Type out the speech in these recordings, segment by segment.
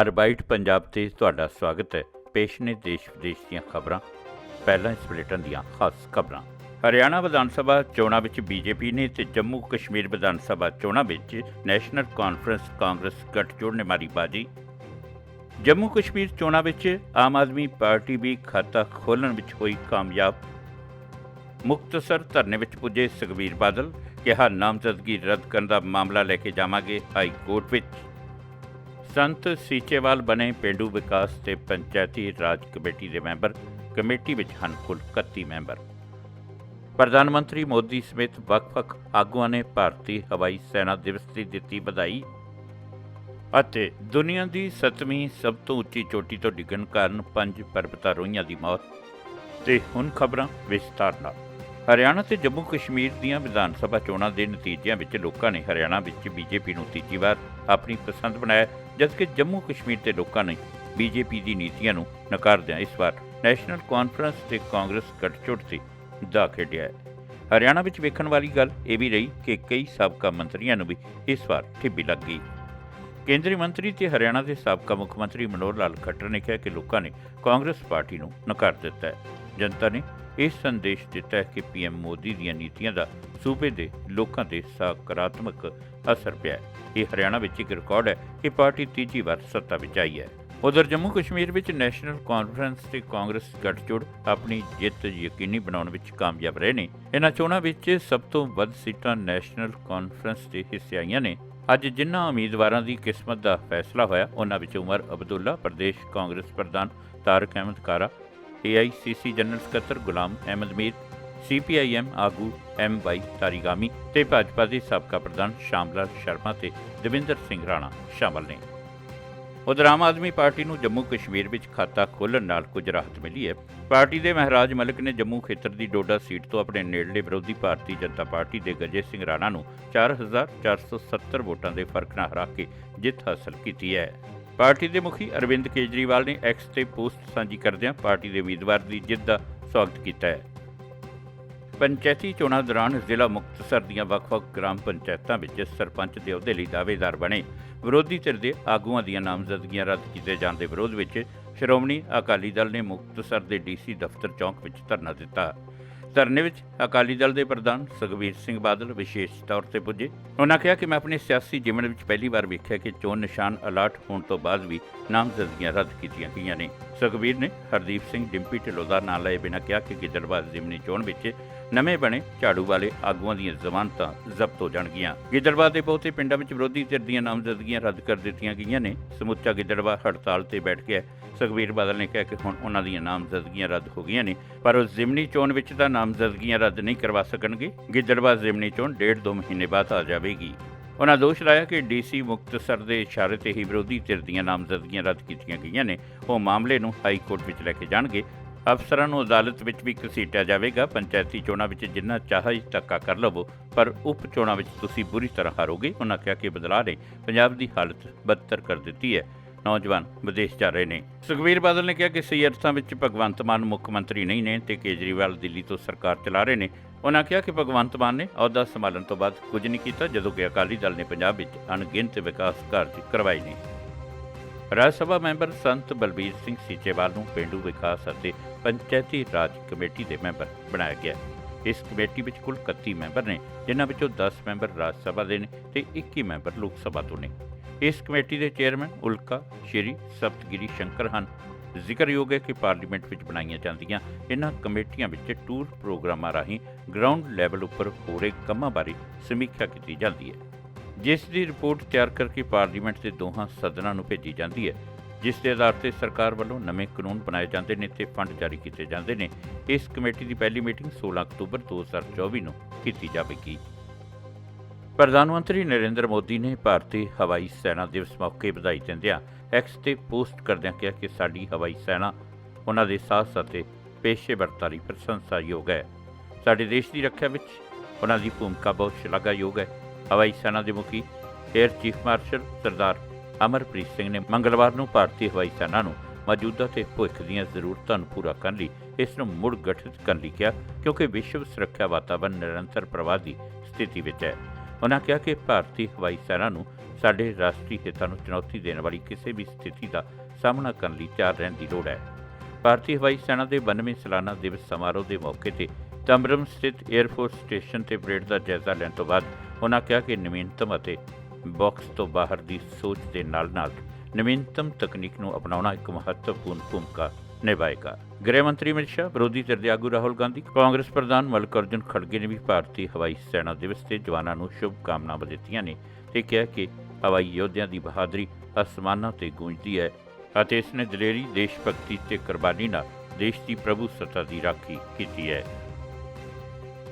ਅਰਬਾਈਟ ਪੰਜਾਬ ਤੇ ਤੁਹਾਡਾ ਸਵਾਗਤ ਹੈ ਪੇਸ਼ ਨੇ ਦੇਸ਼ ਵਿਦੇਸ਼ ਦੀਆਂ ਖਬਰਾਂ। ਪਹਿਲਾਂ ਇਸ ਬੁਲੇਟਿਨ ਦੀਆਂ ਖਾਸ ਖਬਰਾਂ। ਹਰਿਆਣਾ ਵਿਧਾਨ ਸਭਾ ਚੋਣਾਂ ਵਿੱਚ ਬੀਜੇਪੀ ਨੇ ਤੇ ਜੰਮੂ ਕਸ਼ਮੀਰ ਵਿਧਾਨ ਸਭਾ ਚੋਣਾਂ ਵਿੱਚ ਨੈਸ਼ਨਲ ਕਾਨਫਰੰਸ ਕਾਂਗਰਸ ਗੱਠਜੋੜ ਨੇ ਮਾਰੀ ਬਾਜੀ। ਜੰਮੂ ਕਸ਼ਮੀਰ ਚੋਣਾਂ ਵਿੱਚ ਆਮ ਆਦਮੀ ਪਾਰਟੀ ਵੀ ਖਾਤਾ ਖੋਲਣ ਵਿੱਚ ਹੋਈ ਕਾਮਯਾਬ। ਮੁਕਤਸਰ ਧਰਨੇ ਵਿੱਚ ਪੁੱਜੇ ਸੁਖਬੀਰ ਬਾਦਲ, ਕਿਹਾ ਨਾਮਜ਼ਦਗੀ ਰੱਦ ਕਰਨ ਦਾ ਮਾਮਲਾ ਲੈ ਕੇ ਜਾਵਾਂਗੇ ਹਾਈ ਕੋਰਟ ਵਿੱਚ। ਸੰਤ ਸੀਚੇਵਾਲ ਬਣੇ ਪਿੰਡੂ ਵਿਕਾਸ ਤੇ ਪੰਚਾਇਤੀ ਰਾਜ ਕਮੇਟੀ ਦੇ ਮੈਂਬਰ, ਕਮੇਟੀ ਵਿੱਚ ਹਨ ਕੁੱਲ 31 ਮੈਂਬਰ। ਪ੍ਰਧਾਨ ਮੰਤਰੀ ਮੋਦੀ ਸਮੇਤ ਵੱਖ-ਵੱਖ ਆਗੂਆਂ ਨੇ ਭਾਰਤੀ ਹਵਾਈ ਸੈਨਾ ਦਿਵਸ ਦੀ ਦਿੱਤੀ ਵਧਾਈ ਅਤੇ ਦੁਨੀਆ ਦੀ 7ਵੀਂ ਸਭ ਤੋਂ ਉੱਚੀ ਚੋਟੀ ਤੋਂ ਡਿੱਗਣ ਕਾਰਨ ਪੰਜ ਪਰਬਤਾਰੋਹੀਆਂ ਦੀ ਮੌਤ ਤੇ ਹੁਣ ਖਬਰਾਂ ਵਿਸਤਾਰ ਨਾਲ। ਹਰਿਆਣਾ ਤੇ ਜੰਮੂ ਕਸ਼ਮੀਰ ਦੀਆਂ ਵਿਧਾਨ ਸਭਾ ਚੋਣਾਂ ਦੇ ਨਤੀਜਿਆਂ ਵਿੱਚ ਲੋਕਾਂ ਨੇ ਹਰਿਆਣਾ ਵਿੱਚ ਬੀਜੇਪੀ ਨੂੰ ਤੀਜੀ ਵਾਰ ਆਪਣੀ ਪਸੰਦ ਬਣਾਇਆ, ਜਦਕਿ ਜੰਮੂ ਕਸ਼ਮੀਰ ਦੇ ਲੋਕਾਂ ਨੇ ਬੀਜੇਪੀ ਦੀ ਨੀਤੀਆਂ ਨੂੰ ਨਕਾਰਦਿਆਂ ਇਸ ਵਾਰ ਨੈਸ਼ਨਲ ਕਾਨਫਰੰਸ ਤੇ ਕਾਂਗਰਸ ਗੱਠਜੋੜ ਤੇ ਦਾ ਖੇਡਿਆ ਹਰਿਆਣਾ ਵਿੱਚ ਵੇਖਣ ਵਾਲੀ ਗੱਲ ਇਹ ਵੀ ਰਹੀ ਕਿ ਕਈ ਸਾਬਕਾ ਮੰਤਰੀਆਂ ਨੂੰ ਵੀ ਇਸ ਵਾਰ ਠਿੱਬੀ ਲੱਗ ਗਈ। ਕੇਂਦਰੀ ਮੰਤਰੀ ਤੇ ਹਰਿਆਣਾ ਦੇ ਸਾਬਕਾ ਮੁੱਖ ਮੰਤਰੀ ਮਨੋਹਰ ਲਾਲ ਖੱਟਰ ਨੇ ਕਿਹਾ ਕਿ ਲੋਕਾਂ ਨੇ ਕਾਂਗਰਸ ਪਾਰਟੀ ਨੂੰ ਨਕਾਰ ਦਿੱਤਾ ਹੈ। ਜਨਤਾ ਨੇ ਇਹ ਸੰਦੇਸ਼ ਦਿੱਤਾ ਹੈ ਕਿ ਪੀਐਮ ਮੋਦੀ ਦੀਆਂ ਨੀਤੀਆਂ ਦਾ ਸੂਬੇ ਦੇ ਲੋਕਾਂ ਤੇ ਸਕਾਰਾਤਮਕ ਅਸਰ ਪਿਆ ਹੈ। ਇਹ ਹਰਿਆਣਾ ਵਿੱਚ ਇੱਕ ਰਿਕਾਰਡ ਹੈ ਕਿ ਪਾਰਟੀ ਤੀਜੀ ਵਾਰ ਸੱਤਾ ਵਿੱਚ ਆਈ ਹੈ। ਉਧਰ ਜੰਮੂ ਕਸ਼ਮੀਰ ਵਿੱਚ ਨੈਸ਼ਨਲ ਕਾਨਫਰੰਸ ਤੇ ਕਾਂਗਰਸ ਗੱਠਜੋੜ ਆਪਣੀ ਜਿੱਤ ਯਕੀਨੀ ਬਣਾਉਣ ਵਿੱਚ ਕਾਮਯਾਬ ਰਹੇ ਨੇ। ਇਹਨਾਂ ਚੋਣਾਂ ਵਿੱਚ ਸਭ ਤੋਂ ਵੱਧ ਸੀਟਾਂ ਨੈਸ਼ਨਲ ਕਾਨਫਰੰਸ ਦੇ ਹਿੱਸੇ ਆਈਆਂ ਨੇ। ਅੱਜ ਜਿਨ੍ਹਾਂ ਉਮੀਦਵਾਰਾਂ ਦੀ ਕਿਸਮਤ ਦਾ ਫੈਸਲਾ ਹੋਇਆ, ਉਹਨਾਂ ਵਿੱਚ ਉਮਰ ਅਬਦੁੱਲਾ ਪ੍ਰਦੇਸ਼ ਕਾਂਗਰਸ ਪ੍ਰਧਾਨ ਤਾਰਕ ਅਹਿਮਦ ਕਾਰਾ ਏਆਈਸੀਸੀ ਜਨਰਲ ਸਕੱਤਰ ਗੁਲਾਮ ਅਹਿਮਦ ਮੀਰ ਸੀਪੀਆਈਐਮ ਆਗੂ ਐਮ ਵਾਈ ਤਾਰੀਗਾਮੀ ਤੇ ਭਾਜਪਾ ਦੇ ਸਾਬਕਾ ਪ੍ਰਧਾਨ ਸ਼ਾਮਲਾਲ ਸ਼ਰਮਾ ਤੇ ਦਵਿੰਦਰ ਸਿੰਘ ਰਾਣਾ ਸ਼ਾਮਲ ਨੇ। ਉਧਰ ਆਮ ਆਦਮੀ ਪਾਰਟੀ ਨੂੰ ਜੰਮੂ ਕਸ਼ਮੀਰ ਵਿੱਚ ਖਾਤਾ ਖੋਲ੍ਹਣ ਨਾਲ ਕੁਝ ਰਾਹਤ ਮਿਲੀ ਹੈ। ਪਾਰਟੀ ਦੇ ਮਹਾਰਾਜ ਮਲਿਕ ਨੇ ਜੰਮੂ ਖੇਤਰ ਦੀ ਡੋਡਾ ਸੀਟ ਤੋਂ ਆਪਣੇ ਨੇੜਲੇ ਵਿਰੋਧੀ ਭਾਰਤੀ ਜਨਤਾ ਪਾਰਟੀ ਦੇ ਗਜੇ ਸਿੰਘ ਰਾਣਾ ਨੂੰ 4470 ਵੋਟਾਂ ਦੇ ਫ਼ਰਕ ਨਾਲ ਹਰਾ ਕੇ ਜਿੱਤ ਹਾਸਲ ਕੀਤੀ ਹੈ। ਪਾਰਟੀ ਦੇ ਮੁਖੀ ਅਰਵਿੰਦ ਕੇਜਰੀਵਾਲ ਨੇ ਐਕਸ ਤੇ ਪੋਸਟ ਸਾਂਝੀ ਕਰਦਿਆਂ ਪਾਰਟੀ ਦੇ ਉਮੀਦਵਾਰ ਦੀ ਜਿੱਤ ਦਾ ਸਵਾਗਤ ਕੀਤਾ ਹੈ। ਪੰਚਾਇਤੀ ਚੋਣਾਂ ਦੌਰਾਨ ਜ਼ਿਲ੍ਹਾ ਮੁਕਤਸਰ ਦੀਆਂ ਵੱਖ-ਵੱਖ ਗ੍ਰਾਮ ਪੰਚਾਇਤਾਂ ਵਿੱਚ ਸਰਪੰਚ ਦੇ ਅਹੁਦੇ ਲਈ ਦਾਅਵੇਦਾਰ ਬਣੇ। ਵਿਰੋਧੀ ਧਿਰ ਦੇ ਆਗੂਆਂ ਦੀਆਂ ਨਾਮਜ਼ਦਗੀਆਂ ਰੱਦ ਕੀਤੇ ਜਾਣ ਦੇ ਵਿਰੋਧ ਵਿੱਚ ਸ਼੍ਰੋਮਣੀ ਅਕਾਲੀ ਦਲ ਨੇ ਮੁਕਤਸਰ ਦੇ ਡੀਸੀ ਦਫ਼ਤਰ ਚੌਂਕ ਵਿੱਚ ਧਰਨਾ ਦਿੱਤਾ। ਧਰਨੇ ਵਿੱਚ ਅਕਾਲੀ ਦਲ ਦੇ ਪ੍ਰਧਾਨ ਸੁਖਬੀਰ ਸਿੰਘ ਬਾਦਲ ਵਿਸ਼ੇਸ਼ ਤੌਰ ਤੇ ਪੁੱਜੇ। ਉਹਨਾਂ ਕਿਹਾ ਕਿ ਮੈਂ ਆਪਣੇ ਸਿਆਸੀ ਜੀਵਨ ਵਿੱਚ ਪਹਿਲੀ ਵਾਰ ਵੇਖਿਆ ਕਿ ਚੋਣ ਨਿਸ਼ਾਨ ਅਲਾਟ ਹੋਣ ਤੋਂ ਬਾਅਦ ਵੀ ਨਾਮਜ਼ਦਗੀਆਂ ਰੱਦ ਕੀਤੀਆਂ ਗਈਆਂ ਨੇ। ਸੁਖਬੀਰ ਨੇ ਹਰਦੀਪ ਸਿੰਘ ਡਿੰਪੀ ਢਿੱਲੋਂ ਦਾ ਨਾਂ ਲਏ ਬਿਨਾਂ ਕਿਹਾ ਕਿ ਗਿੱਦੜਬਾਹ ਜ਼ਿਮਨੀ ਚੋਣ ਵਿੱਚ ਨਵੇਂ ਬਣੇ ਝਾੜੂ ਵਾਲੇ ਆਗੂਆਂ ਦੀਆਂ ਜ਼ਮਾਨਤਾਂ ਜ਼ਬਤ ਹੋ ਜਾਣਗੀਆਂ। ਗਿੱਦੜਬਾਹ ਦੇ ਬਹੁਤੇ ਪਿੰਡਾਂ ਵਿੱਚ ਵਿਰੋਧੀ ਧਿਰ ਦੀਆਂ ਨਾਮਜ਼ਦਗੀਆਂ ਰੱਦ ਕਰ ਦਿੱਤੀਆਂ ਗਈਆਂ ਨੇ। ਸਮੁੱਚਾ ਗਿੱਦੜਬਾਹ ਹੜਤਾਲ ਤੇ ਬੈਠ ਗਿਆ ਸੁਖਬੀਰ ਬਾਦਲ ਨੇ ਕਿਹਾ ਕਿ ਹੁਣ ਉਹਨਾਂ ਦੀਆਂ ਨਾਮਜ਼ਦਗੀਆਂ ਰੱਦ ਹੋ ਗਈਆਂ ਨੇ, ਪਰ ਉਹ ਜ਼ਿਮਨੀ ਚੋਣ ਵਿੱਚ ਤਾਂ ਨਾਮਜ਼ਦਗੀਆਂ ਰੱਦ ਨਹੀਂ ਕਰਵਾ ਸਕਣਗੇ। ਗਿੱਦੜਬਾਹ ਜ਼ਿਮਨੀ ਚੋਣ ਡੇਢ ਦੋ ਮਹੀਨੇ ਬਾਅਦ ਆ ਜਾਵੇਗੀ। ਉਹਨਾਂ ਦੋਸ਼ ਲਾਇਆ ਕਿ ਡੀਸੀ ਮੁਕਤਸਰ ਦੇ ਇਸ਼ਾਰੇ ਤੇ ਹੀ ਵਿਰੋਧੀ ਧਿਰ ਦੀਆਂ ਨਾਮਜ਼ਦਗੀਆਂ ਰੱਦ ਕੀਤੀਆਂ ਗਈਆਂ ਨੇ। ਉਹ ਮਾਮਲੇ ਨੂੰ ਹਾਈ ਕੋਰਟ ਵਿੱਚ ਲੈ ਕੇ ਜਾਣਗੇ। ਅਫਸਰਾਂ ਨੂੰ ਅਦਾਲਤ ਵਿੱਚ ਵੀ ਘਸੀਟਿਆ ਜਾਵੇਗਾ। ਪੰਚਾਇਤੀ ਚੋਣਾਂ ਵਿੱਚ ਜਿੰਨਾ ਚਾਹੇ ਧੱਕਾ ਕਰ ਲਵੋ। ਪਰ ਉਪ ਚੋਣਾਂ ਵਿੱਚ ਤੁਸੀਂ ਬੁਰੀ ਤਰ੍ਹਾਂ ਹਾਰੋਗੇ। ਉਹਨਾਂ ਕਿਹਾ ਕਿ ਬਦਲਾਅ ਨੇ ਪੰਜਾਬ ਦੀ ਹਾਲਤ ਬਦਤਰ ਕਰ ਦਿੱਤੀ ਹੈ। ਨੌਜਵਾਨ ਵਿਦੇਸ਼ ਜਾ ਰਹੇ ਨੇ। ਸੁਖਬੀਰ ਬਾਦਲ ਨੇ ਕਿਹਾ ਕਿ ਸਹੀ ਅਰਥਾਂ ਵਿੱਚ ਭਗਵੰਤ ਮਾਨ ਮੁੱਖ ਮੰਤਰੀ ਨਹੀਂ ਨੇ ਤੇ ਕੇਜਰੀਵਾਲ ਦਿੱਲੀ ਤੋਂ ਸਰਕਾਰ ਚਲਾ ਰਹੇ ਨੇ। ਉਹਨਾਂ ਕਿਹਾ ਕਿ ਭਗਵੰਤ ਮਾਨ ਨੇ ਅਹੁਦਾ ਸੰਭਾਲਣ ਤੋਂ ਬਾਅਦ ਕੁਝ ਨਹੀਂ ਕੀਤਾ, ਜਦੋਂ ਕਿ ਅਕਾਲੀ ਦਲ ਨੇ ਪੰਜਾਬ ਵਿੱਚ ਅਣਗਿਣਤ ਵਿਕਾਸ ਕਾਰਜ ਕਰਵਾਏ ਨੇ। ਰਾਜ ਸਭਾ ਮੈਂਬਰ ਸੰਤ ਬਲਬੀਰ ਸਿੰਘ ਸੀਚੇਵਾਲ ਨੂੰ ਪਿੰਡੂ ਵਿਕਾਸ ਅਤੇ ਪੰਚਾਇਤੀ ਰਾਜ ਕਮੇਟੀ ਦੇ ਮੈਂਬਰ ਬਣਾਇਆ ਗਿਆ। ਇਸ ਕਮੇਟੀ ਵਿੱਚ ਕੁੱਲ 31 ਮੈਂਬਰ ਨੇ, ਜਿਨ੍ਹਾਂ ਵਿੱਚੋਂ 10 ਮੈਂਬਰ ਰਾਜ ਸਭਾ ਦੇ ਨੇ ਤੇ 21 ਮੈਂਬਰ ਲੋਕ ਸਭਾ ਤੋਂ ਨੇ। ਇਸ ਕਮੇਟੀ ਦੇ ਚੇਅਰਮੈਨ ਉਲਕਾ, ਸ਼੍ਰੀ ਸਪਤਗਿਰੀ ਸ਼ੰਕਰ ਹਨ। ਜ਼ਿਕਰਯੋਗ ਹੈ ਕਿ ਪਾਰਲੀਮੈਂਟ ਵਿੱਚ ਬਣਾਈਆਂ ਜਾਂਦੀਆਂ ਇਹਨਾਂ ਕਮੇਟੀਆਂ ਵਿੱਚ ਟੂਰ ਪ੍ਰੋਗਰਾਮਾਂ ਰਾਹੀਂ ਗਰਾਊਂਡ ਲੈਵਲ ਉੱਪਰ ਹੋ ਰਹੇ ਕੰਮਾਂ ਬਾਰੇ ਸਮੀਖਿਆ ਕੀਤੀ ਜਾਂਦੀ ਹੈ। ਜਿਸ ਦੀ ਰਿਪੋਰਟ ਤਿਆਰ ਕਰਕੇ ਪਾਰਲੀਮੈਂਟ ਦੇ ਦੋਹਾਂ ਸਦਨਾਂ ਨੂੰ ਭੇਜੀ ਜਾਂਦੀ ਹੈ, ਜਿਸ ਦੇ ਆਧਾਰ ਤੇ ਸਰਕਾਰ ਵੱਲੋਂ ਨਵੇਂ ਕਾਨੂੰਨ ਬਣਾਏ ਜਾਂਦੇ ਨੇ ਤੇ ਫੰਡ ਜਾਰੀ ਕੀਤੇ ਜਾਂਦੇ ਨੇ, ਇਸ ਕਮੇਟੀ ਦੀ ਪਹਿਲੀ ਮੀਟਿੰਗ 16 ਅਕਤੂਬਰ 2024 ਨੂੰ ਕੀਤੀ ਜਾਵੇਗੀ। ਪ੍ਰਧਾਨ ਮੰਤਰੀ ਨਰਿੰਦਰ ਮੋਦੀ ਨੇ ਭਾਰਤੀ ਹਵਾਈ ਸੈਨਾ ਦਿਵਸ ਮੌਕੇ ਵਧਾਈ ਦਿੰਦਿਆਂ ਐਕਸ ਤੇ ਪੋਸਟ ਕਰਦਿਆਂ ਕਿਹਾ ਕਿ ਸਾਡੀ ਹਵਾਈ ਸੈਨਾ ਉਹਨਾਂ ਦੇ ਸਾਹਸ ਅਤੇ ਪੇਸ਼ੇਵਰਤਾ ਲਈ ਪ੍ਰਸ਼ੰਸਾਯੋਗ ਹੈ। ਸਾਡੇ ਦੇਸ਼ ਦੀ ਰੱਖਿਆ ਵਿੱਚ ਉਹਨਾਂ ਦੀ ਭੂਮਿਕਾ ਬਹੁਤ ਸ਼ਲਾਘਾਯੋਗ ਹੈ। ਹਵਾਈ ਸੈਨਾ ਦੇ ਮੁਖੀ air chief marshal Sardar Amarpreet Singh ਨੇ ਮੰਗਲਵਾਰ ਨੂੰ ਭਾਰਤੀ ਹਵਾਈ ਸੈਨਾ ਨੂੰ ਮੌਜੂਦਾ ਤੇ ਭਵਿੱਖ ਦੀਆਂ ਜ਼ਰੂਰਤਾਂ ਨੂੰ ਪੂਰਾ ਕਰਨ ਲਈ ਇਸ ਨੂੰ ਮੁੜ ਗਠਿਤ ਕਰਨ ਲਈ ਕਿਹਾ, ਕਿਉਂਕਿ ਵਿਸ਼ਵ ਸੁਰੱਖਿਆ ਵਾਤਾਵਰਣ ਨਿਰੰਤਰ ਪ੍ਰਵਾਹ ਦੀ ਸਥਿਤੀ ਵਿੱਚ ਹੈ। ਉਹਨਾਂ ਕਿਹਾ ਕਿ ਭਾਰਤੀ ਹਵਾਈ ਸੈਨਾ ਨੂੰ ਸਾਡੇ ਰਾਸ਼ਟਰੀ ਹਿੱਤਾਂ ਨੂੰ ਚੁਣੌਤੀ ਦੇਣ ਵਾਲੀ ਕਿਸੇ ਵੀ ਸਥਿਤੀ ਦਾ ਸਾਹਮਣਾ ਕਰਨ ਲਈ ਤਿਆਰ ਰਹਿਣ ਦੀ ਲੋੜ ਹੈ। ਭਾਰਤੀ ਹਵਾਈ ਸੈਨਾ ਦੇ 92 ਸਾਲਾਨਾ ਦਿਵਸ ਸਮਾਰੋਹ ਦੇ ਮੌਕੇ ਤੇ ਤੰਬਰਮ ਸਥਿਤ 에ਅਰ ਸਟੇਸ਼ਨ ਤੇ ਪਰੇਡ ਦਾ ਜਾਇਜ਼ਾ ਲੈਣ ਤੋਂ ਬਾਅਦ ਉਨ੍ਹਾਂ ਕਿਹਾ ਕਿ ਨਵੀਨਤਮ ਅਤੇ ਬਾਕਸ ਤੋਂ ਬਾਹਰ ਦੀ ਸੋਚ ਦੇ ਨਾਲ-ਨਾਲ ਨਵੀਨਤਮ ਤਕਨੀਕ ਨੂੰ ਅਪਣਾਉਣਾ ਇੱਕ ਮਹੱਤਵਪੂਰਨ ਭੂਮਿਕਾ ਨਿਭਾਏਗਾ। ਗ੍ਰਹਿ ਮੰਤਰੀ ਅਮਿਤ ਸ਼ਾਹ, ਵਿਰੋਧੀ ਧਿਰ ਦੇ ਆਗੂ ਰਾਹੁਲ ਗਾਂਧੀ, ਕਾਂਗਰਸ ਪ੍ਰਧਾਨ ਮੱਲਿਕਾਰਜੁਨ ਖੜਗੇ ਨੇ ਵੀ ਭਾਰਤੀ ਹਵਾਈ ਸੈਨਾ ਦਿਵਸ ਤੇ ਜਵਾਨਾਂ ਨੂੰ ਸ਼ੁਭ ਕਾਮਨਾਵਾਂ ਦਿੱਤੀਆਂ ਨੇ। ਤੇ ਕਿਹਾ ਕਿ ਹਵਾਈ ਯੋਧਿਆਂ ਦੀ ਬਹਾਦਰੀ ਅਸਮਾਨਾਂ ਤੇ ਗੂੰਜਦੀ ਹੈ ਅਤੇ ਇਸ ਨੇ ਦਲੇਰੀ ਦੇਸ਼ ਭਗਤੀ ਤੇ ਕੁਰਬਾਨੀ ਨਾਲ ਦੇਸ਼ ਦੀ ਪ੍ਰਭੂ ਸੱਤਾ ਦੀ ਰਾਖੀ ਕੀਤੀ ਹੈ।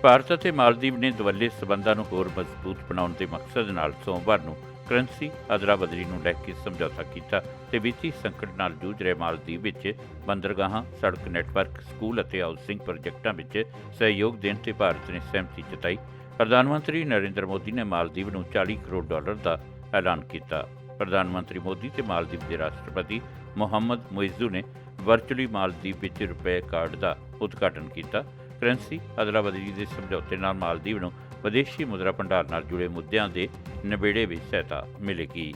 ਭਾਰਤ ਅਤੇ ਮਾਲਦੀਵ ਨੇ ਦਵੱਲੇ ਸਬੰਧਾਂ ਨੂੰ ਹੋਰ ਮਜ਼ਬੂਤ ਬਣਾਉਣ ਦੇ ਮਕਸਦ ਨਾਲ ਸੋਮਵਾਰ ਨੂੰ ਕਰੰਸੀ ਅਦਰਾ ਬਦਲੀ ਨੂੰ ਲੈ ਕੇ ਸਮਝੌਤਾ ਕੀਤਾ ਤੇ ਵਿੱਤੀ ਸੰਕਟ ਨਾਲ ਜੂਝ ਰਹੇ ਮਾਲਦੀਵ ਵਿੱਚ ਬੰਦਰਗਾਹਾਂ, ਸੜਕ ਨੈਟਵਰਕ, ਸਕੂਲ ਅਤੇ ਹਾਊਸਿੰਗ ਪ੍ਰੋਜੈਕਟਾਂ ਵਿੱਚ ਸਹਿਯੋਗ ਦੇਣ ਤੇ ਭਾਰਤ ਨੇ ਸਹਿਮਤੀ ਜਤਾਈ ਪ੍ਰਧਾਨ ਮੰਤਰੀ ਨਰਿੰਦਰ ਮੋਦੀ ਨੇ ਮਾਲਦੀਵ ਨੂੰ 40 ਕਰੋੜ ਡਾਲਰ ਦਾ ਐਲਾਨ ਕੀਤਾ। ਪ੍ਰਧਾਨ ਮੰਤਰੀ ਮੋਦੀ ਤੇ ਮਾਲਦੀਵ ਦੇ ਰਾਸ਼ਟਰਪਤੀ ਮੁਹੰਮਦ ਮੁਇਜ਼ੂ ਨੇ ਵਰਚੁਅਲੀ ਮਾਲਦੀਵ ਵਿੱਚ ਰੁਪਏ ਕਾਰਡ ਦਾ ਉਦਘਾਟਨ ਕੀਤਾ। ਕਰੰਸੀ ਅਦਲਾ ਬਦਲੀ ਦੇ ਸਮਝੌਤੇ ਨਾਲ ਮਾਲਦੀਵ ਨੂੰ ਵਿਦੇਸ਼ੀ ਮੁਦਰਾ ਭੰਡਾਰ ਨਾਲ ਜੁੜੇ ਮੁੱਦਿਆਂ ਦੇ ਨਿਬੇੜੇ ਵਿੱਚ ਸਹਾਇਤਾ ਮਿਲੇਗੀ।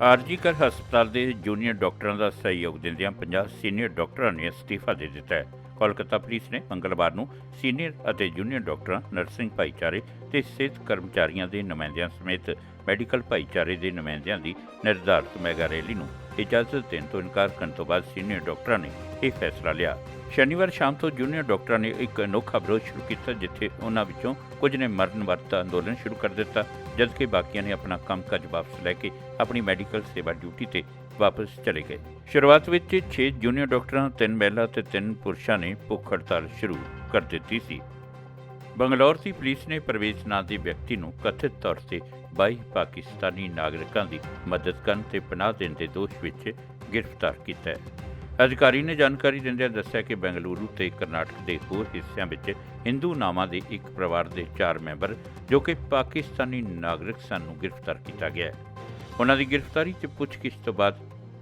ਆਰਜੀ ਆਰਜੀਕਰ ਹਸਪਤਾਲ ਦੇ ਜੂਨੀਅਰ ਡਾਕਟਰਾਂ ਦਾ ਸਹਿਯੋਗ ਦਿੰਦਿਆਂ 50 ਸੀਨੀਅਰ ਡਾਕਟਰਾਂ ਨੇ ਅਸਤੀਫਾ ਦੇ ਦਿੱਤਾ ਹੈ। ਕੋਲਕਾਤਾ ਪੁਲਿਸ ਨੇ ਮੰਗਲਵਾਰ ਨੂੰ ਸੀਨੀਅਰ ਅਤੇ ਜੂਨੀਅਰ ਡਾਕਟਰਾਂ, ਨਰਸਿੰਗ ਭਾਈਚਾਰੇ ਤੇ ਸਿਹਤ ਕਰਮਚਾਰੀਆਂ ਦੇ ਨੁਮਾਇੰਦਿਆਂ ਸਮੇਤ ਮੈਡੀਕਲ ਭਾਈਚਾਰੇ ਦੇ ਨੁਮਾਇੰਦਿਆਂ ਦੀ ਨਿਰਧਾਰਤ ਮੈਗਾ ਰੈਲੀ ਨੂੰ ਇਜਾਜ਼ਤ ਦੇਣ ਤੋਂ ਇਨਕਾਰ ਕਰਨ ਤੋਂ ਬਾਅਦ ਸੀਨੀਅਰ ਡਾਕਟਰਾਂ ਨੇ ਇਹ ਫੈਸਲਾ ਲਿਆ। ਸ਼ਨੀਵਾਰ ਸ਼ਾਮ ਤੋਂ ਜੂਨੀਅਰ ਡਾਕਟਰਾਂ ਨੇ ਇੱਕ ਅਨੋਖਾ ਵਿਰੋਧ ਸ਼ੁਰੂ ਕੀਤਾ, ਜਿੱਥੇ ਉਹਨਾਂ ਵਿੱਚੋਂ ਕੁਝ ਨੇ ਮਰਨ ਵਰਤ ਅੰਦੋਲਨ ਸ਼ੁਰੂ ਕਰ ਦਿੱਤਾ, ਜਦਕਿ ਬਾਕੀਆਂ ਨੇ ਆਪਣਾ ਕੰਮਕਾਜ ਵਾਪਸ ਲੈ ਕੇ ਆਪਣੀ ਮੈਡੀਕਲ ਸੇਵਾ ਡਿਊਟੀ ਤੇ ਵਾਪਸ ਚਲੇ ਗਏ। ਸ਼ੁਰੂਆਤ ਵਿੱਚ 6 ਜੂਨੀਅਰ ਡਾਕਟਰਾਂ, ਤਿੰਨ ਮਹਿਲਾ ਤੇ ਤਿੰਨ ਪੁਰਸ਼ਾਂ ਨੇ ਭੁੱਖ ਹੜਤਾਲ ਸ਼ੁਰੂ ਕਰ ਦਿੱਤੀ ਸੀ। ਬੰਗਲੌਰ ਦੀ ਪੁਲਿਸ ਨੇ ਪ੍ਰਵੇਸ਼ ਨਾਂ ਦੇ ਵਿਅਕਤੀ ਨੂੰ ਕਥਿਤ ਤੌਰ ਤੇ 22 ਪਾਕਿਸਤਾਨੀ ਨਾਗਰਿਕਾਂ ਦੀ ਮਦਦ ਕਰਨ ਤੇ ਪਨਾਹ ਦੇਣ ਦੇ ਦੋਸ਼ ਵਿੱਚ ਗ੍ਰਿਫਤਾਰ ਕੀਤਾ ਹੈ। ਅਧਿਕਾਰੀ ਨੇ ਜਾਣਕਾਰੀ ਦਿੰਦਿਆਂ ਦੱਸਿਆ ਕਿ ਬੈਂਗਲੁਰੂ ਤੇ ਕਰਨਾਟਕ ਦੇ ਹੋਰ ਹਿੱਸਿਆਂ ਵਿੱਚ ਹਿੰਦੂ ਨਾਮਾਂ ਦੇ ਇੱਕ ਪਰਿਵਾਰ ਦੇ ਚਾਰ ਮੈਂਬਰ, ਜੋ ਕਿ ਪਾਕਿਸਤਾਨੀ ਨਾਗਰਿਕ ਸਨ, ਨੂੰ ਗ੍ਰਿਫਤਾਰ ਕੀਤਾ ਗਿਆ ਹੈ। ਉਹਨਾਂ ਦੀ ਗ੍ਰਿਫਤਾਰੀ ਤੇ ਪੁੱਛਗਿੱਛ ਤੋਂ ਬਾਅਦ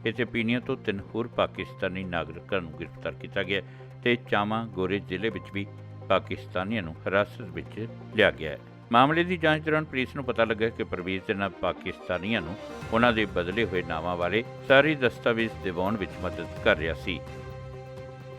ਇੱਥੇ ਤੋਂ ਤਿੰਨ ਹੋਰ ਪਾਕਿਸਤਾਨੀ ਨਾਗਰਿਕਾਂ ਨੂੰ ਗ੍ਰਿਫਤਾਰ ਕੀਤਾ ਗਿਆ ਤੇ ਚਾਮਾ ਗੋਰੇ ਜ਼ਿਲ੍ਹੇ ਵਿੱਚ ਵੀ ਪਾਕਿਸਤਾਨੀਆਂ ਨੂੰ ਹਿਰਾਸਤ ਵਿੱਚ ਲਿਆ ਗਿਆ ਹੈ। ਮਾਮਲੇ ਦੀ ਜਾਂਚ ਦੌਰਾਨ ਪੁਲਿਸ ਨੂੰ ਪਤਾ ਲੱਗਾ ਕਿ ਪ੍ਰਵੇਸ਼ ਇਹਨਾਂ ਪਾਕਿਸਤਾਨੀਆਂ ਨੂੰ ਉਹਨਾਂ ਦੇ ਬਦਲੇ ਹੋਏ ਨਾਵਾਂ ਵਾਲੇ ਸਾਰੇ ਦਸਤਾਵੇਜ਼ ਦਿਵਾਉਣ ਵਿੱਚ ਮਦਦ ਕਰ ਰਿਹਾ ਸੀ।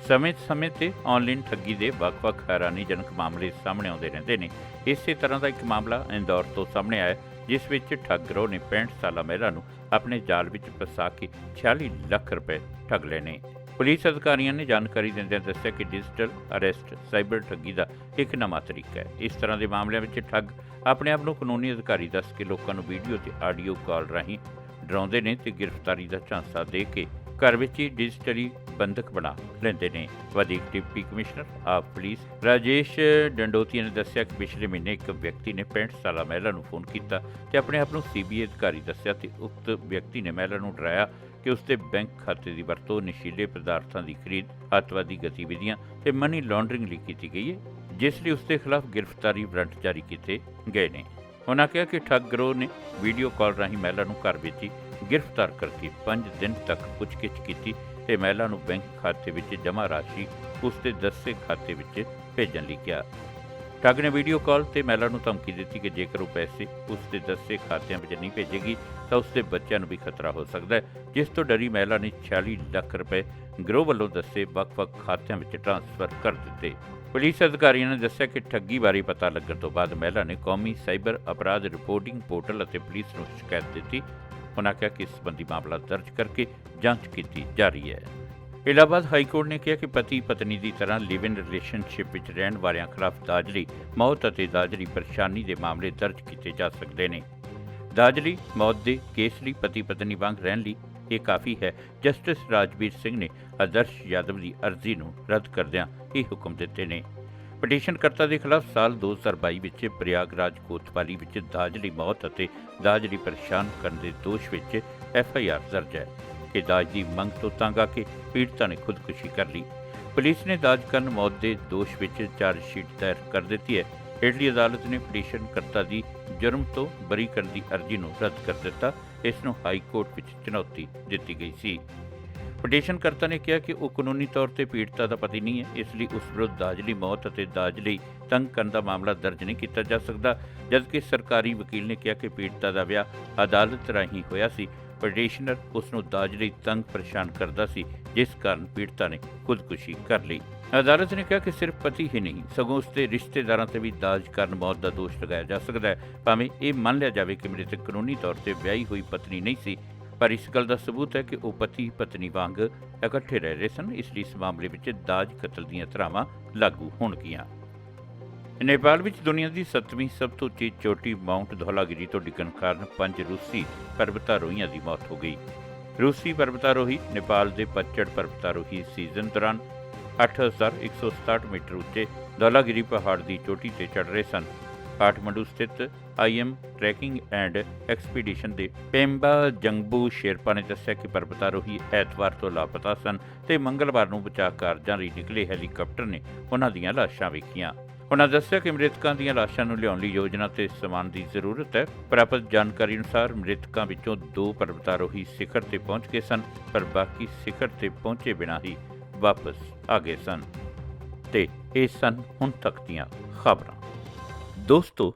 ਸਮੇਂ-ਸਮੇਂ ਤੇ ਆਨਲਾਈਨ ਠੱਗੀ ਦੇ ਵੱਖ-ਵੱਖ ਹੈਰਾਨੀਜਨਕ ਮਾਮਲੇ ਸਾਹਮਣੇ ਆਉਂਦੇ ਰਹਿੰਦੇ ਨੇ। ਇਸੇ ਤਰ੍ਹਾਂ ਦਾ ਇੱਕ ਮਾਮਲਾ ਇੰਦੌਰ ਤੋਂ ਸਾਹਮਣੇ ਆਇਆ ਜਿਸ ਵਿੱਚ ਠੱਗ ਗਰੋਹ ਨੇ 65 ਸਾਲਾ ਮਹਿਲਾ ਨੂੰ ਆਪਣੇ ਜਾਲ ਵਿੱਚ ਫਸਾ ਕੇ 46 ਲੱਖ ਰੁਪਏ ਠੱਗ ਲਏ ਨੇ। ਪੁਲਿਸ ਅਧਿਕਾਰੀਆਂ ਨੇ ਜਾਣਕਾਰੀ ਦਿੰਦਿਆਂ ਦੱਸਿਆ ਕਿ ਡਿਜੀਟਲ ਅਰੈਸਟ ਸਾਈਬਰ ਠੱਗੀ ਦਾ ਇੱਕ ਨਵਾਂ ਤਰੀਕਾ ਹੈ। ਇਸ ਤਰ੍ਹਾਂ ਦੇ ਮਾਮਲਿਆਂ ਵਿੱਚ ਠੱਗ ਆਪਣੇ ਆਪ ਨੂੰ ਕਾਨੂੰਨੀ ਅਧਿਕਾਰੀ ਦੱਸ ਕੇ ਲੋਕਾਂ ਨੂੰ ਵੀਡੀਓ ਤੇ ਆਡੀਓ ਕਾਲ ਰਾਹੀਂ ਡਰਾਉਂਦੇ ਨੇ ਤੇ ਗ੍ਰਿਫਤਾਰੀ ਦਾ ਝਾਂਸਾ ਦੇ ਕੇ ਘਰ ਵਿੱਚ ਹੀ ਡਿਜੀਟਲੀ ਬੰਦਕ ਬਣਾ ਲੈਂਦੇ ਨੇ। ਵਧੀਕ deputy commissioner of police. Rajesh Dandotiya ਨੇ ਦੱਸਿਆ ਕਿ ਪਿਛਲੇ ਮਹੀਨੇ ਇੱਕ ਵਿਅਕਤੀ ਨੇ 65 ਸਾਲਾ ਮਹਿਲਾ ਨੂੰ ਫੋਨ ਕੀਤਾ ਤੇ ਆਪਣੇ ਆਪ ਨੂੰ ਸੀਬੀਆਈ ਅਧਿਕਾਰੀ ਦੱਸਿਆ ਤੇ ਉਕਤ ਵਿਅਕਤੀ ਨੇ ਮਹਿਲਾ ਨੂੰ ਡਰਾਇਆ ਕਿ ਉਸਦੇ ਬੈਂਕ ਖਾਤੇ ਦੀ ਵਰਤੋਂ ਨਸ਼ੀਲੇ ਪਦਾਰਥਾਂ ਦੀ ਖਰੀਦ, ਅਤਵਾਦੀ ਗਤੀਵਿਧੀਆਂ ਤੇ ਮਨੀ ਲਾਂਡਰਿੰਗ ਲਈ ਕੀਤੀ ਗਈ ਹੈ, ਜਿਸ ਲਈ ਉਸਦੇ ਖਿਲਾਫ ਗ੍ਰਿਫਤਾਰੀ ਵਾਰੰਟ ਜਾਰੀ ਕੀਤੇ ਗਏ ਨੇ। ਉਹਨਾਂ ਕਿਹਾ ਕਿ ਠੱਗ ਗਰੋਹ ਨੇ ਵੀਡੀਓ ਕਾਲ ਰਾਹੀਂ ਮਹਿਲਾ ਨੂੰ ਘਰ ਵਿੱਚ ਹੀ ਗ੍ਰਿਫਤਾਰ ਕਰਕੇ 5 ਦਿਨ ਤੱਕ ਪੁੱਛਗਿੱਛ ਕੀਤੀ ਤੇ ਮਹਿਲਾ ਨੂੰ ਬੈਂਕ ਖਾਤੇ ਵਿੱਚ ਜਮ੍ਹਾਂ ਰਾਸ਼ੀ ਉਸਦੇ ਦੱਸੇ ਖਾਤੇ ਵਿੱਚ ਭੇਜਣ ਲਈ ਕਿਹਾ। ਠੱਗ ਨੇ ਵੀਡੀਓ ਕਾਲ ਤੇ ਮਹਿਲਾ ਨੂੰ ਧਮਕੀ ਦਿੱਤੀ ਕਿ ਜੇਕਰ ਉਹ ਪੈਸੇ ਉਸਦੇ ਦੱਸੇ ਖਾਤਿਆਂ ਵਿੱਚ ਨਹੀਂ ਭੇਜੇਗੀ, ਤਾਂ ਉਸਦੇ ਬੱਚਿਆਂ ਨੂੰ ਵੀ ਖਤਰਾ ਹੋ ਸਕਦਾ ਹੈ, ਜਿਸ ਤੋਂ ਡਰੀ ਮਹਿਲਾ ਨੇ 46 ਲੱਖ ਰੁਪਏ ਗਰੋਹ ਵੱਲੋਂ ਦੱਸੇ ਵੱਖ-ਵੱਖ ਖਾਤਿਆਂ ਵਿੱਚ ਟ੍ਰਾਂਸਫਰ ਕਰ ਦਿੱਤੇ। ਪੁਲਿਸ ਅਧਿਕਾਰੀਆਂ ਨੇ ਦੱਸਿਆ ਕਿ ਠੱਗੀ ਬਾਰੇ ਪਤਾ ਲੱਗਣ ਤੋਂ ਬਾਅਦ ਮਹਿਲਾ ਨੇ ਕੌਮੀ ਸਾਈਬਰ ਅਪਰਾਧ ਰਿਪੋਰਟਿੰਗ ਪੋਰਟਲ ਅਤੇ ਪੁਲਿਸ ਨੂੰ ਸ਼ਿਕਾਇਤ ਦਿੱਤੀ ਉਨ੍ਹਾਂ ਕਿਹਾ ਕਿ ਇਸ ਸੰਬੰਧੀ ਮਾਮਲਾ ਦਰਜ ਕਰਕੇ ਜਾਂਚ ਕੀਤੀ ਜਾ ਰਹੀ ਹੈ। ਇਲਾਹਾਬਾਦ ਹਾਈ ਕੋਰਟ ਨੇ ਕਿਹਾ ਕਿ ਪਤੀ ਪਤਨੀ ਦੀ ਤਰ੍ਹਾਂ ਲਿਵ ਇਨ ਰਿਲੇਸ਼ਨਸ਼ਿਪ ਵਿੱਚ ਰਹਿਣ ਵਾਲਿਆਂ ਖਿਲਾਫ ਦਾਜਰੀ ਮੌਤ ਅਤੇ ਦਾਜਰੀ ਪਰੇਸ਼ਾਨੀ ਦੇ ਮਾਮਲੇ ਦਰਜ ਕੀਤੇ ਜਾ ਸਕਦੇ ਨੇ। ਦਾਜਰੀ ਮੌਤ ਦੇ ਕੇਸ ਲਈ ਪਤੀ ਪਤਨੀ ਵਾਂਗ ਰਹਿਣ ਲਈ ਇਹ ਕਾਫੀ ਹੈ। ਜਸਟਿਸ ਰਾਜਵੀਰ ਸਿੰਘ ਨੇ ਆਦਰਸ਼ ਯਾਦਵ ਦੀ ਅਰਜ਼ੀ ਨੂੰ ਰੱਦ ਕਰਦਿਆਂ ਇਹ ਹੁਕਮ ਦਿੱਤੇ ਨੇ। ਪਟੀਸ਼ਨਕਰਤਾ ਦੇ ਖਿਲਾਫ ਸਾਲ 2022 ਵਿੱਚ ਪ੍ਰਯਾਗਰਾਜ ਕੋਤਵਾਲੀ ਵਿੱਚ ਦਾਜ ਲਈ ਮੌਤ ਅਤੇ ਦਾਜ ਲਈ ਪਰੇਸ਼ਾਨ ਕਰਨ ਦੇ ਦੋਸ਼ ਵਿੱਚ ਐਫ ਆਈ ਆਰ ਦਰਜ ਹੈ ਕਿ ਦਾਜ ਦੀ ਮੰਗ ਤੋਂ ਤੰਗ ਆ ਕੇ ਪੀੜਤਾ ਨੇ ਖੁਦਕੁਸ਼ੀ ਕਰ ਲਈ। ਪੁਲਿਸ ਨੇ ਦਾਜ ਕਰਨ ਮੌਤ ਦੇ ਦੋਸ਼ ਵਿੱਚ ਚਾਰਜ ਸ਼ੀਟ ਦਾਇਰ ਕਰ ਦਿੱਤੀ ਹੈ। ਹੇਠਲੀ ਅਦਾਲਤ ਨੇ ਪਟੀਸ਼ਨ ਕਰਤਾ ਦੀ ਜੁਰਮ ਤੋਂ ਬਰੀ ਕਰਨ ਦੀ ਅਰਜ਼ੀ ਨੂੰ ਰੱਦ ਕਰ ਦਿੱਤਾ। ਇਸ ਨੂੰ ਹਾਈ ਕੋਰਟ ਵਿੱਚ ਚੁਣੌਤੀ ਦਿੱਤੀ ਗਈ ਸੀ। ਪਟੀਸ਼ਨਕਰਤਾ ਨੇ ਕਿਹਾ ਕਿ ਉਹ ਕਾਨੂੰਨੀ ਤੌਰ ਤੇ ਪੀੜਤਾ ਦਾ ਪਤੀ ਨਹੀਂ ਹੈ, ਇਸ ਲਈ ਉਸ ਵਿਰੁੱਧ ਦਾਜ ਲਈ ਮੌਤ ਅਤੇ ਦਾਜ ਲਈ ਤੰਗ ਕਰਨ ਦਾ ਮਾਮਲਾ ਦਰਜ ਨਹੀਂ ਕੀਤਾ ਜਾ ਸਕਦਾ, ਜਦਕਿ ਸਰਕਾਰੀ ਵਕੀਲ ਨੇ ਕਿਹਾ ਕਿ ਪੀੜਤਾ ਦਾ ਵਿਆਹ ਅਦਾਲਤ ਰਾਹੀਂ ਹੋਇਆ ਸੀ। ਪਟੀਸ਼ਨਰ ਉਸ ਨੂੰ ਦਾਜ ਲਈ ਤੰਗ ਪਰੇਸ਼ਾਨ ਕਰਦਾ ਸੀ, ਜਿਸ ਕਾਰਨ ਪੀੜਤਾ ਨੇ ਖੁਦਕੁਸ਼ੀ ਕਰ ਲਈ। ਅਦਾਲਤ ਨੇ ਕਿਹਾ ਕਿ ਸਿਰਫ ਪਤੀ ਹੀ ਨਹੀਂ, ਸਗੋਂ ਉਸਦੇ ਰਿਸ਼ਤੇਦਾਰਾਂ ਤੇ ਵੀ ਦਾਜ ਕਾਰਨ ਮੌਤ ਦਾ ਦੋਸ਼ ਲਗਾਇਆ ਜਾ ਸਕਦਾ ਹੈ। ਭਾਵੇਂ ਇਹ ਮੰਨ ਲਿਆ ਜਾਵੇ ਕਿ ਮ੍ਰਿਤਕ ਕਾਨੂੰਨੀ ਤੌਰ ਤੇ ਵਿਆਹੀ ਹੋਈ ਪਤਨੀ ਨਹੀਂ ਸੀ ਪਰ ਇਸ ਗੱਲ ਦਾ ਸਬੂਤ ਹੈ ਕਿ ਉਹ ਪਤੀ ਪਤਨੀ ਵਾਂਗ ਇਕੱਠੇ ਰਹਿ ਰਹੇ ਸਨ, ਇਸ ਲਈ ਇਸ ਮਾਮਲੇ ਵਿੱਚ ਦਾਜ ਕਤਲ ਦੀਆਂ ਧਾਰਾਵਾਂ ਲਾਗੂ ਹੋਣਗੀਆਂ। ਨੇਪਾਲ ਵਿੱਚ ਦੁਨੀਆ ਦੀ 7ਵੀਂ ਸਭ ਤੋਂ ਉੱਚੀ ਚੋਟੀ ਮਾਊਂਟ ਧੌਲਾਗਿਰੀ ਤੋਂ ਡਿੱਗਣ ਕਾਰਨ ਪੰਜ ਰੂਸੀ ਪਰਬਤਾਰੋਹੀਆਂ ਦੀ ਮੌਤ ਹੋ ਗਈ। ਰੂਸੀ ਪਰਬਤਾਰੋਹੀ ਨੇਪਾਲ ਦੇ ਪੱਚੜ ਪਰਬਤਾਰੋਹੀ ਸੀਜ਼ਨ ਦੌਰਾਨ 8167 ਮੀਟਰ ਉੱਚੇ ਧੌਲਾਗਿਰੀ ਪਹਾੜ ਦੀ ਚੋਟੀ ਤੇ ਚੜ ਰਹੇ ਸਨ। ਕਾਠਮੰਡੂ ਸਥਿਤ ਆਈਐਮ ਟਰੈਕਿੰਗ ਐਂਡ ਐਕਸਪੀਡੀਸ਼ਨ ਦੇ ਪੇਂਬਾ ਜੰਗਬੂ ਸ਼ੇਰਪਾ ਨੇ ਦੱਸਿਆ ਕਿ ਪਰਬਤਾਰੋਹੀ ਐਤਵਾਰ ਤੋਂ ਲਾਪਤਾ ਸਨ ਤੇ ਮੰਗਲਵਾਰ ਨੂੰ ਬਚਾਅ ਕਾਰਜਾਂ ਲਈ ਨਿਕਲੇ ਹੈਲੀਕਾਪਟਰ ਨੇ ਉਹਨਾਂ ਦੀਆਂ ਲਾਸ਼ਾਂ ਵੇਖੀਆਂ। ਉਹਨਾਂ ਦੱਸਿਆ ਕਿ ਮ੍ਰਿਤਕਾਂ ਦੀਆਂ ਲਾਸ਼ਾਂ ਨੂੰ ਲਿਆਉਣ ਲਈ ਯੋਜਨਾ ਤੇ ਸਮਾਨ ਦੀ ਜ਼ਰੂਰਤ ਹੈ। ਪ੍ਰਾਪਤ ਜਾਣਕਾਰੀ ਅਨੁਸਾਰ ਮ੍ਰਿਤਕਾਂ ਵਿੱਚੋਂ ਦੋ ਪਰਬਤਾਰੋਹੀ ਸਿਖਰ ਤੇ ਪਹੁੰਚ ਗਏ ਸਨ, ਪਰ ਬਾਕੀ ਸਿਖਰ ਤੇ ਪਹੁੰਚੇ ਬਿਨਾਂ ਹੀ ਵਾਪਸ ਆ ਗਏ ਸਨ। ਤੇ ਇਹ ਸਨ ਹੁਣ ਤੱਕ ਦੀਆਂ ਖਬਰਾਂ। ਦੋਸਤੋ